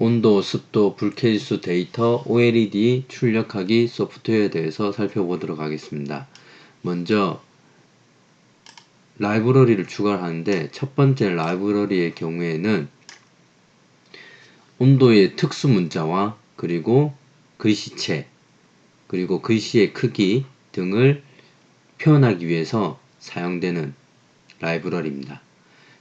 온도, 습도, 불쾌지수 데이터, OLED 출력하기 소프트웨어에 대해서 살펴보도록 하겠습니다. 먼저 라이브러리를 추가하는데 첫 번째 라이브러리의 경우에는 온도의 특수 문자와 그리고 글씨체 그리고 글씨의 크기 등을 표현하기 위해서 사용되는 라이브러리입니다.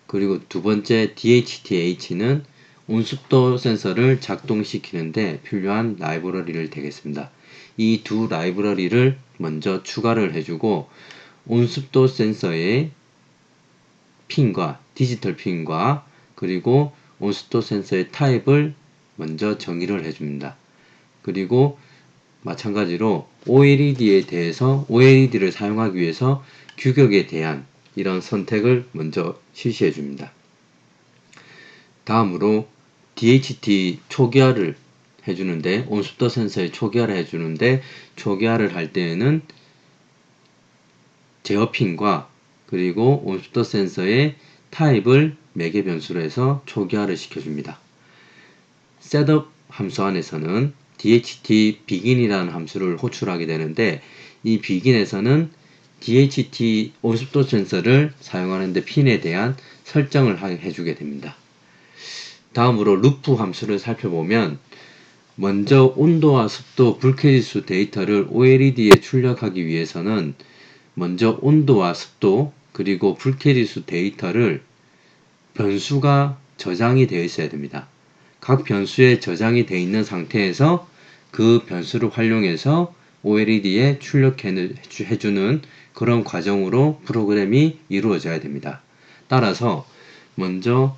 그리고 두 번째 DHTH는 온습도 센서를 작동시키는데 필요한 라이브러리를 되겠습니다. 이 두 라이브러리를 먼저 추가를 해주고 온습도 센서의 핀과 디지털 핀과 그리고 온습도 센서의 타입을 먼저 정의를 해줍니다. 그리고 마찬가지로 OLED에 대해서 OLED를 사용하기 위해서 규격에 대한 이런 선택을 먼저 실시해 줍니다. 다음으로 DHT 초기화를 해주는데 온습도 센서에 초기화를 해주는데 초기화를 할 때에는 제어핀과 그리고 온습도 센서의 타입을 매개 변수로 해서 초기화를 시켜줍니다. 셋업 함수 안에서는 DHT begin이라는 함수를 호출하게 되는데 이 begin에서는 DHT 온습도 센서를 사용하는데 핀에 대한 설정을 해주게 됩니다. 다음으로 루프 함수를 살펴보면 먼저 온도와 습도, 불쾌지수 데이터를 OLED에 출력하기 위해서는 먼저 온도와 습도 그리고 불쾌지수 데이터를 변수가 저장이 되어 있어야 됩니다. 각 변수에 저장이 되어 있는 상태에서 그 변수를 활용해서 OLED에 출력해주는 그런 과정으로 프로그램이 이루어져야 됩니다. 따라서 먼저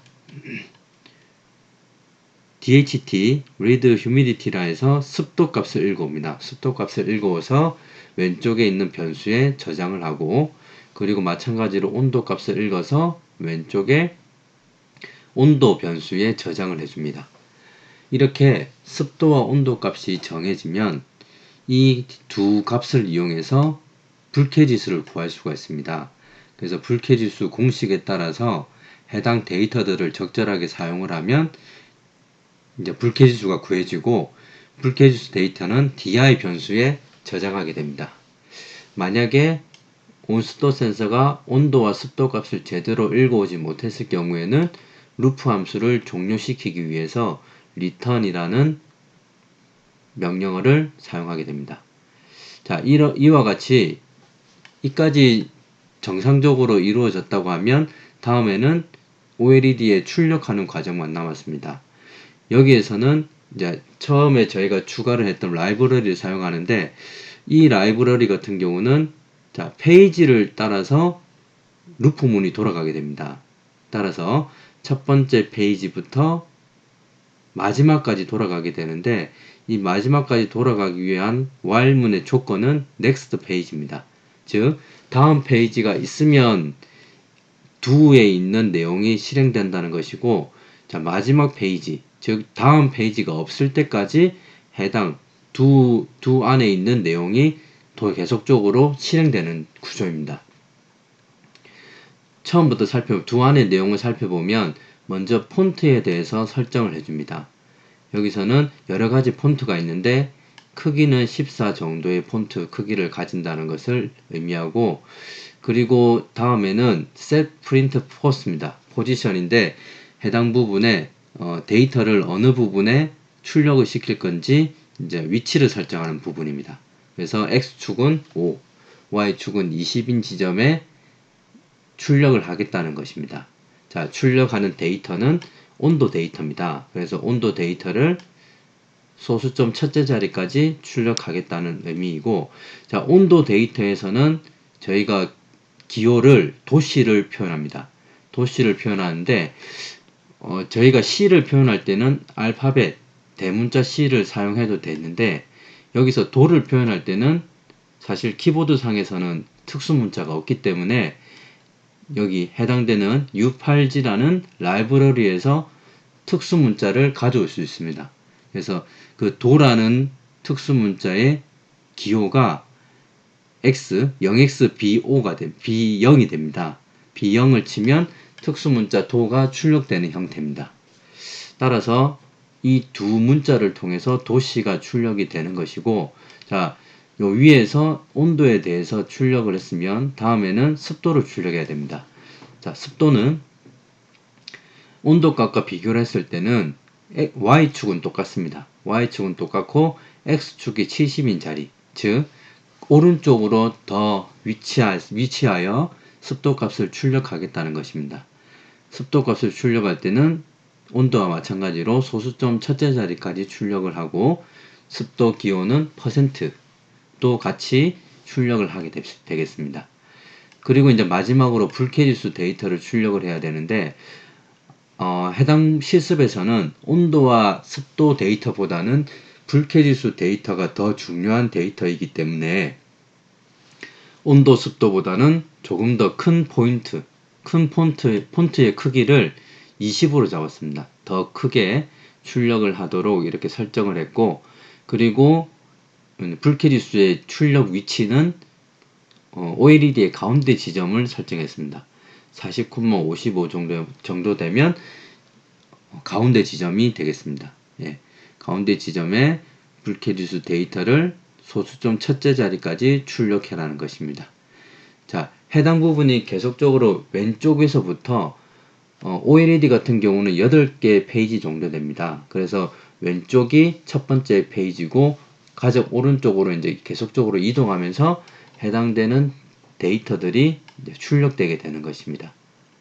DHT read humidity라 해서 습도 값을 읽어옵니다. 습도 값을 읽어서 왼쪽에 있는 변수에 저장을 하고 그리고 마찬가지로 온도 값을 읽어서 왼쪽에 온도 변수에 저장을 해줍니다. 이렇게 습도와 온도 값이 정해지면 이 두 값을 이용해서 불쾌지수를 구할 수가 있습니다. 그래서 불쾌지수 공식에 따라서 해당 데이터들을 적절하게 사용을 하면 이제 불쾌지수가 구해지고 불쾌지수 데이터는 DI 변수에 저장하게 됩니다. 만약에 온습도 센서가 온도와 습도 값을 제대로 읽어오지 못했을 경우에는 루프 함수를 종료시키기 위해서 return이라는 명령어를 사용하게 됩니다. 자, 이와 같이 이까지 정상적으로 이루어졌다고 하면 다음에는 OLED에 출력하는 과정만 남았습니다. 여기에서는 이제 처음에 저희가 추가를 했던 라이브러리를 사용하는데 이 라이브러리 같은 경우는 자, 페이지를 따라서 루프 문이 돌아가게 됩니다. 따라서 첫 번째 페이지부터 마지막까지 돌아가게 되는데 이 마지막까지 돌아가기 위한 while문의 조건은 next 페이지입니다. 즉 다음 페이지가 있으면 두에 있는 내용이 실행된다는 것이고 자 마지막 페이지 즉 다음 페이지가 없을 때까지 해당 두, 두 안에 있는 내용이 더 계속적으로 실행되는 구조입니다. 처음부터 살펴 두 안의 내용을 살펴보면 먼저 폰트에 대해서 설정을 해줍니다. 여기서는 여러 가지 폰트가 있는데 크기는 14 정도의 폰트 크기를 가진다는 것을 의미하고 그리고 다음에는 set print post입니다. 포지션인데 해당 부분에 어, 데이터를 어느 부분에 출력을 시킬 건지 이제 위치를 설정하는 부분입니다. 그래서 x축은 5, y축은 20인 지점에 출력을 하겠다는 것입니다. 자, 출력하는 데이터는 온도 데이터입니다. 그래서 온도 데이터를 소수점 첫째 자리까지 출력하겠다는 의미이고, 자, 온도 데이터에서는 저희가 기호를 도시를 표현합니다. 도시를 표현하는데, 어, 저희가 C를 표현할 때는 알파벳, 대문자 C를 사용해도 되는데, 여기서 도를 표현할 때는 사실 키보드 상에서는 특수 문자가 없기 때문에 여기 해당되는 U8G라는 라이브러리에서 특수 문자를 가져올 수 있습니다. 그래서 그 도라는 특수 문자의 기호가 X, 0XBO가 돼, B0이 됩니다. B0을 치면 특수 문자 도가 출력되는 형태입니다. 따라서 이 두 문자를 통해서 도시가 출력이 되는 것이고 자, 요 위에서 온도에 대해서 출력을 했으면 다음에는 습도를 출력해야 됩니다. 자, 습도는 온도값과 비교를 했을 때는 y축은 똑같습니다. y축은 똑같고 x축이 70인 자리, 즉 오른쪽으로 더 위치하, 위치하여 습도 값을 출력하겠다는 것입니다. 습도 값을 출력할 때는 온도와 마찬가지로 소수점 첫째 자리까지 출력을 하고 습도 기온은 퍼센트도 같이 출력을 하게 되겠습니다. 그리고 이제 마지막으로 불쾌지수 데이터를 출력을 해야 되는데 어, 해당 실습에서는 온도와 습도 데이터보다는 불쾌지수 데이터가 더 중요한 데이터이기 때문에 온도 습도보다는 조금 더 큰 포인트, 큰 폰트, 폰트의 크기를 20으로 잡았습니다. 더 크게 출력을 하도록 이렇게 설정을 했고, 그리고 불쾌지수의 출력 위치는 어, OLED의 가운데 지점을 설정했습니다. 40,55 정도, 정도 되면 가운데 지점이 되겠습니다. 예, 가운데 지점에 불쾌지수 데이터를 소수점 첫째 자리까지 출력해라는 것입니다. 자, 해당 부분이 계속적으로 왼쪽에서부터 어, OLED 같은 경우는 8개 페이지 정도 됩니다. 그래서 왼쪽이 첫 번째 페이지고 가적 오른쪽으로 이제 계속적으로 이동하면서 해당되는 데이터들이 출력되게 되는 것입니다.